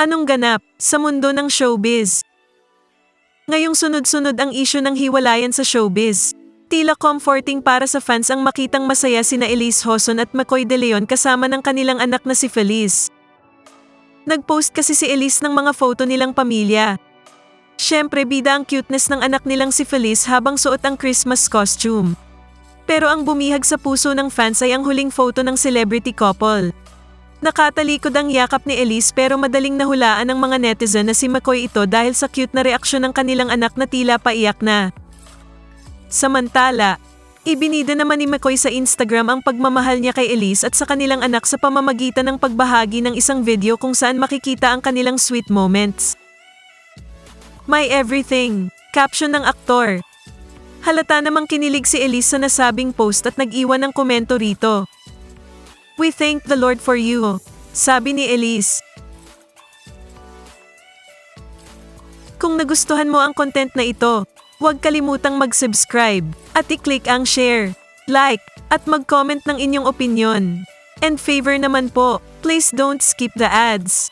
Anong ganap sa mundo ng showbiz? Ngayong sunod-sunod ang isyu ng hiwalayan sa showbiz. Tila comforting para sa fans ang makitang masaya sina Elise Hoson at McCoy De Leon kasama ng kanilang anak na si Feliz. Nag-post kasi si Elise ng mga photo nilang pamilya. Siyempre bida ang cuteness ng anak nilang si Feliz habang suot ang Christmas costume. Pero ang bumihag sa puso ng fans ay ang huling photo ng celebrity couple. Nakatalikod ang yakap ni Elise pero madaling nahulaan ng mga netizen na si McCoy ito dahil sa cute na reaksyon ng kanilang anak na tila paiyak na. Samantala, ibinida naman ni McCoy sa Instagram ang pagmamahal niya kay Elise at sa kanilang anak sa pamamagitan ng pagbahagi ng isang video kung saan makikita ang kanilang sweet moments. My everything, caption ng aktor. Halata namang kinilig si Elise sa nasabing post at nag-iwan ng komento rito. We thank the Lord for you, sabi ni Elise. Kung nagustuhan mo ang content na ito, huwag kalimutang mag-subscribe at i-click ang share, like, at mag-comment ng inyong opinion. And favor naman po, please don't skip the ads.